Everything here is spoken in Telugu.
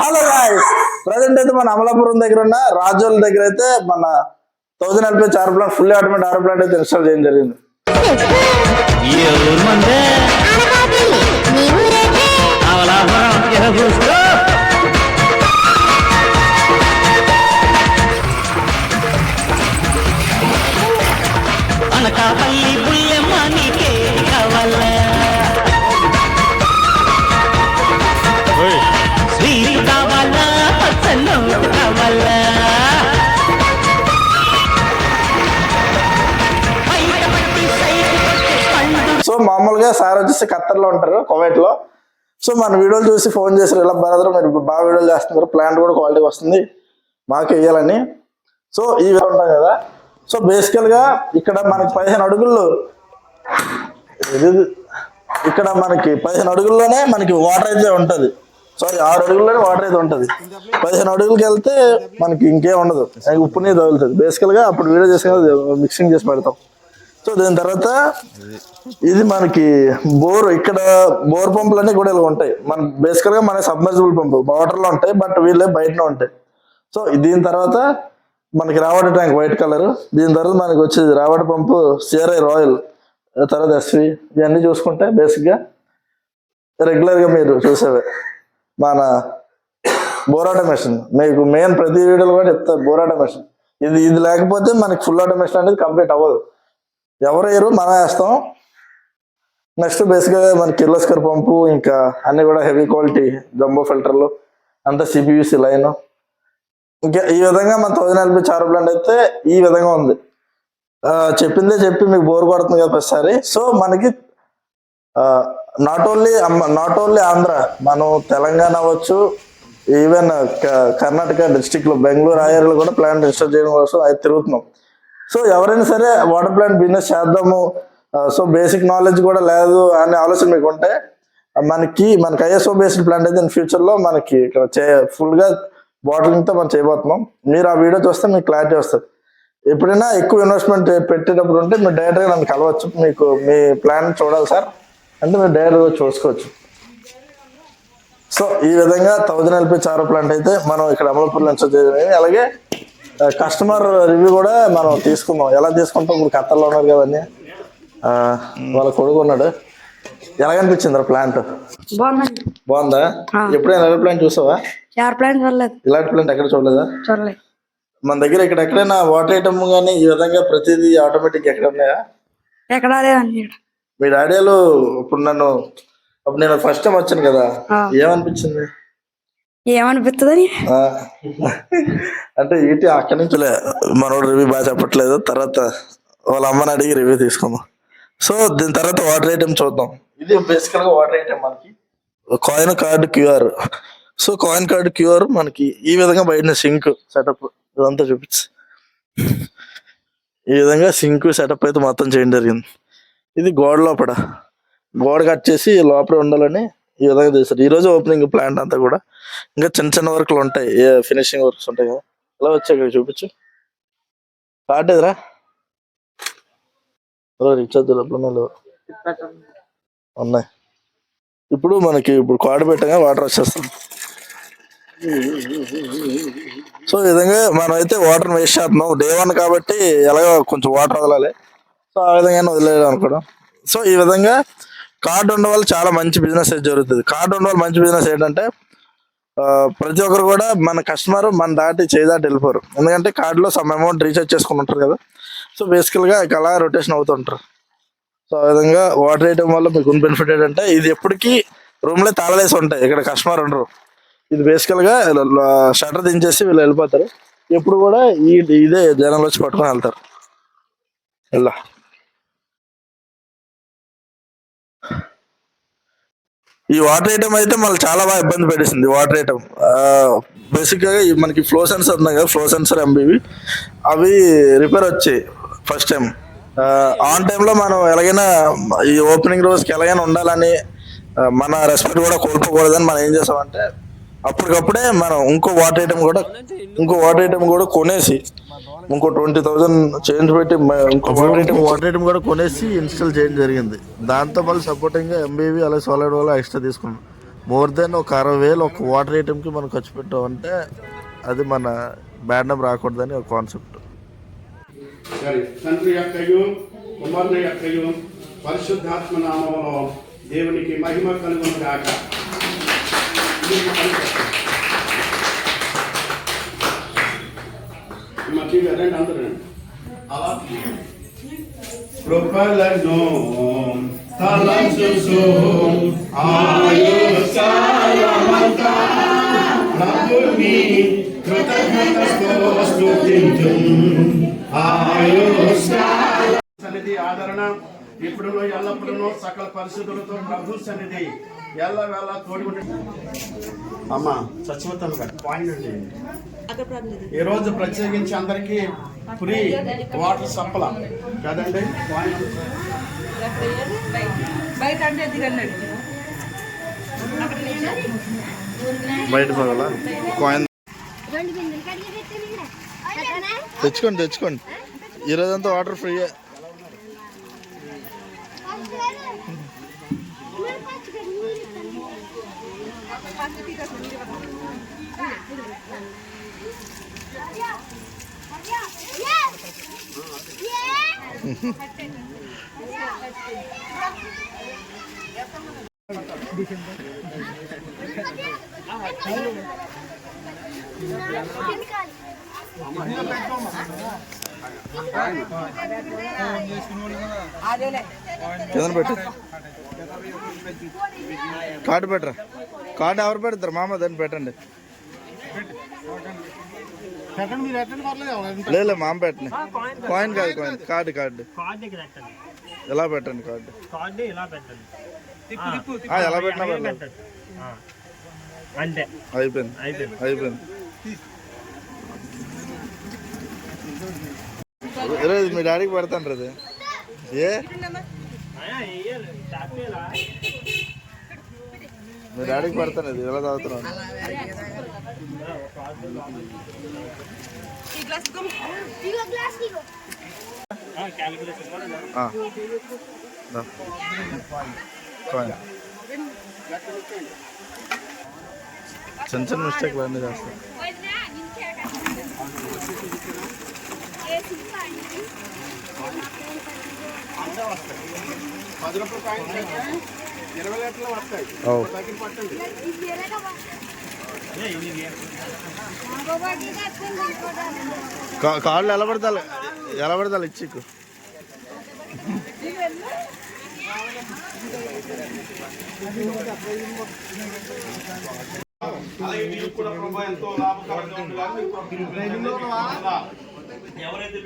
హలో గాయస్ ప్రజెంట్ అయితే మన అమలాపురం దగ్గర ఉన్న రాజోల్ దగ్గర అయితే మన thousand LPH plant full automatic R plant అయితే ఇన్స్టాల్ చేయడం జరిగింది. ఎవరు కావాలా కావాలా సో మామూలుగా సార్ వచ్చేసి ఖత్తర్లో ఉంటారు కువైట్లో సో మన వీడియోలు చూసి ఫోన్ చేశారు ఇలా బ్రదర్ మీరు బాగా వీడియోలు చేస్తున్నారు ప్లాంట్ కూడా క్వాలిటీ వస్తుంది మాకు వేయాలని సో ఈ విధంగా ఉంటాం కదా. సో బేసికల్గా ఇక్కడ మనకి పదిహేను అడుగుల్లో ఇక్కడ మనకి పదిహేను అడుగుల్లోనే మనకి వాటర్ అయితే ఉంటది. సారీ ఆరు అడుగుల్లోనే వాటర్ అయితే ఉంటుంది. పదిహేను అడుగులకి వెళ్తే మనకి ఇంకేం ఉండదు. ఉప్పు నీరు తగులుతుంది. బేసికల్గా అప్పుడు వీడియో చేసి మిక్సింగ్ చేసి పెడతాం. సో దీని తర్వాత ఇది మనకి బోర్ ఇక్కడ బోర్ పంపులు అన్ని కూడా ఇలా ఉంటాయి. మన బేసికల్గా మన సబ్మర్సిబుల్ పంపు వాటర్లో ఉంటాయి బట్ వీళ్ళే బయటనే ఉంటాయి. సో దీని తర్వాత మనకి రావడ ట్యాంక్ వైట్ కలర్ దీని తర్వాత మనకి వచ్చేది రావడ పంపు సిఆర్ఐ రాయల్ తర్వాత ఎస్వి ఇవన్నీ చూసుకుంటే బేసిక్గా రెగ్యులర్గా మీరు చూసేవే. మన బోరాటో మెషిన్. మీకు మెయిన్ ప్రతి వీడియోలో కూడా చెప్తారు బోరాటో మెషిన్. ఇది ఇది లేకపోతే మనకి ఫుల్ ఆటోమేషన్ అనేది కంప్లీట్ అవ్వదు. ఎవరు వేయరు మనం వేస్తాం. నెక్స్ట్ బేసిక్గా మన కిర్లోస్కర్ పంపు ఇంకా అన్ని కూడా హెవీ క్వాలిటీ జంబో ఫిల్టర్లు అంతా సిపియూసి లైన్ ఇంకా ఈ విధంగా మన థౌజండ్ ఎల్పీ చారు ప్లాంట్ అయితే ఈ విధంగా ఉంది. చెప్పిందే చెప్పి మీకు బోర్ కొడుతుంది కదా ప్రతిసారి. సో మనకి not only not only Andhra మనం తెలంగాణ అవ్వచ్చు ఈవెన్ కర్ణాటక డిస్టిక్లో బెంగళూరు ఆయర్లు కూడా ప్లాంట్ రిజిస్టర్ చేయడం కోసం అది తిరుగుతున్నాం. సో ఎవరైనా సరే వాటర్ ప్లాంట్ బిజినెస్ చేద్దాము సో బేసిక్ నాలెడ్జ్ కూడా లేదు అనే ఆలోచన మీకు ఉంటే మనకి మనకి ఐఎస్ఓ బేస్డ్ ప్లాంట్ అయితే ఫ్యూచర్లో మనకి ఇక్కడ చే ఫుల్గా బాటిలింగ్తో మనం చేయబోతున్నాం. మీరు ఆ వీడియో చూస్తే మీకు క్లారిటీ వస్తుంది. ఎప్పుడైనా ఎక్కువ ఇన్వెస్ట్మెంట్ పెట్టేటప్పుడు ఉంటే మీరు డైరెక్ట్గా నన్ను కలవచ్చు. మీకు మీ ప్లాన్ చూడాలి సార్. అంటే మీరు డైరెక్ట్గా చూసుకోవచ్చు. సో ఈ విధంగా థౌజండ్ ఎల్పి చారో ప్లాంట్ అయితే మనం ఇక్కడ అమలాపూర్లో ఇన్స్టాల్ చేయడం అలాగే కస్టమర్ రివ్యూ కూడా మనం తీసుకుందాం. ఎలా తీసుకుంటాం? ఇప్పుడు ఖత్తర్లో ఉన్నారు కదండి వాళ్ళ కొడుకు ఉన్నాడు. ఎలాగనిపించింది ప్లాంట్ బాగుందండి. బాగుందా. ఎప్పుడైనా ప్లాంట్ చూసావా? ప్లాంట్ చూడలేదు. ఇలాంటి ప్లాంట్ ఎక్కడ చూడలేదా? చూడలేదు. మన దగ్గర ఇక్కడ ఎక్కడైనా వాటర్ ఐటమ్ కానీ ఈ విధంగా ప్రతిదీ ఆటోమేటిక్ ఎక్కడ ఉన్నాయా? ఎక్కడా లేదండి మీ డాడీలు ఇప్పుడు నన్ను అప్పుడు నేను ఫస్ట్ టైం వచ్చాను కదా. ఏమనిపించింది? ఏమనిపిస్తుందని ఆ, అంటే ఇటు అక్కడి నుంచి లే, మనోడు రివ్యూ బాగా చెప్పట్లేదు తర్వాత వాళ్ళ అమ్మని అడిగి రివ్యూ తీసుకుందాం. సో దీని తర్వాత వాటర్ ఐటమ్ చూద్దాం. ఇది బేసికల్గా వాటర్ ఐటమ్ మనకి. Coin card QR so coin card QR మనకి ఈ విధంగా బయట సింక్ సెటప్ ఇదంతా చూపించి. ఈ విధంగా సింక్ సెటప్ అయితే మొత్తం చేయడం జరిగింది. ఇది గోడ లోపల. గోడ కట్ చేసి లోపల ఉండాలని ఈ విధంగా చేశారు. ఈ రోజు ఓపెనింగ్ ప్లాంట్ అంతా కూడా. ఇంకా చిన్న చిన్న వర్క్లు ఉంటాయి. ఫినిషింగ్ వర్క్స్ ఉంటాయి కదా. ఎలా వచ్చాయి ఇక్కడ చూపించు. కాటేదిరా రీఛార్జ్ డబ్బులు ఉన్నాయి ఇప్పుడు మనకి ఇప్పుడు కాడ పెట్టగా వాటర్ వచ్చేస్తుంది. సో ఈ విధంగా మనం అయితే వాటర్ వేస్ట్ చేస్తున్నాం. డే వన్ కాబట్టి ఎలాగో కొంచెం వాటర్ వదలాలి. సో ఆ విధంగా వదిలేదు అనుకోవడం. సో ఈ విధంగా కార్డు ఉండడం వల్ల చాలా మంచి బిజినెస్ అయితే జరుగుతుంది. కార్డు ఉండడం వల్ల మంచి బిజినెస్ ఏంటంటే ప్రతి ఒక్కరు కూడా మన కస్టమర్ మన దాటి చేదాటి వెళ్ళిపోరు. ఎందుకంటే కార్డులో సమ్ అమౌంట్ రీఛార్జ్ చేసుకుని ఉంటారు కదా. సో బేసికల్గా అలా రొటేషన్ అవుతుంటారు సో ఆ విధంగా వాటర్ వేయడం వల్ల మీకు బెనిఫిట్ ఏంటంటే ఇది ఎప్పటికీ రూమ్లో తాళలేసి ఉంటాయి. ఇక్కడ కస్టమర్ ఉండరు. ఇది బేసికల్గా షటర్ దించేసి వీళ్ళు వెళ్ళిపోతారు. ఎప్పుడు కూడా ఈ ఇదే జనాలు వచ్చి పట్టుకొని వెళ్తారు. ఇలా ఈ వాటర్ ఐటమ్ అయితే మళ్ళీ చాలా బాగా ఇబ్బంది పెట్టేసింది వాటర్ ఐటమ్ బేసిక్గా మనకి ఫ్లో సెన్సర్ ఉన్నాయి కదా ఫ్లో సెన్సర్ ఎంబీవి అవి రిపేర్ వచ్చాయి ఫస్ట్ టైం ఆన్ టైంలో మనం ఎలాగైనా ఈ ఓపెనింగ్ రోజుకి ఎలాగైనా ఉండాలని మన రెస్పెక్ట్ కూడా కోల్పోకూడదని మనం ఏం చేసామంటే అప్పటికప్పుడే మనం ఇంకో వాటర్ ఐటమ్ కూడా ఇంకో వాటర్ ఐటమ్ కూడా కొనేసి ఇంకో ట్వంటీ థౌసండ్ చేంజ్ పెట్టి ఇంకో వాటర్ ఐటమ్ వాటర్ ఐటమ్ కూడా కొనేసి ఇన్స్టాల్ చేయడం జరిగింది. దాంతో మళ్ళీ సపోర్టింగ్గా ఎంబీవి అలాగే సోలార్ వల్ల ఎక్స్ట్రా తీసుకున్నాం. మోర్ దెన్ ఒక అరవై వేలు ఒక వాటర్ ఐటెంకి మనం ఖర్చు పెట్టామంటే అది మన బ్యాడ్ నేమ్ రాకూడదని ఒక కాన్సెప్ట్ సరే తండ్రి యొక్కయు కుమారుని యొక్కయు పరిశుద్ధాత్మ నామములో దేవునికి మహిమ కలుగును గాక. రండి అందరూ రండి. అలా ప్రభుని కృతజ్ఞతతో స్తుతించు సన్నిధి ఆదరణ ఇప్పుడును ఎల్లప్పుడును సకల పరిశుద్ధులతో ప్రభు సన్నిధి. ఎల్ల వేళ తోడుకుంటే అమ్మ చచ్చిపోతాను కదా పాయింట్ అండి ఈ రోజు ప్రత్యేకించి అందరికీ ఫ్రీ వాటర్ సప్ల. కదండి? పాయింట్ బయట కాయిన్? తెచ్చుకోండి తెచ్చుకోండి. ఈరోజంతా వాటర్ ఫ్రీ పచ్చుకోరు. కింద పెట్టు. కార్డు పెట్టరా? కార్డు ఎవరు పెడతారు? మామ దాన్ని పెట్టండి. లేదు మామ పెట్టండి. కాయిన్ కాదు కాయిన్. Card card. ఎలా పెట్టండి కార్డు? ఎలా పెట్టినా పెట్టండి అంతే అయిపోయింది. అయిపోయింది మీ డాడీకి పెడతాను అది. ఏ? మీ డాడీకి పెడతాను ఇది ఎలా తాగుతున్నాను చిన్న చిన్న మిస్టేక్లు అన్నీ చేస్తాను పది రూపాయలు కాయిన్ పెడితే ఇరవై లీటర్లు వస్తాయి పట్టండి కాళ్ళు ఎలా పడతాలి ఎలా పడతాలి ఇచ్చికు అలాగే మీకు కూడా ఎంతో లాభకరంగా ఉండాలని ఎవరైతే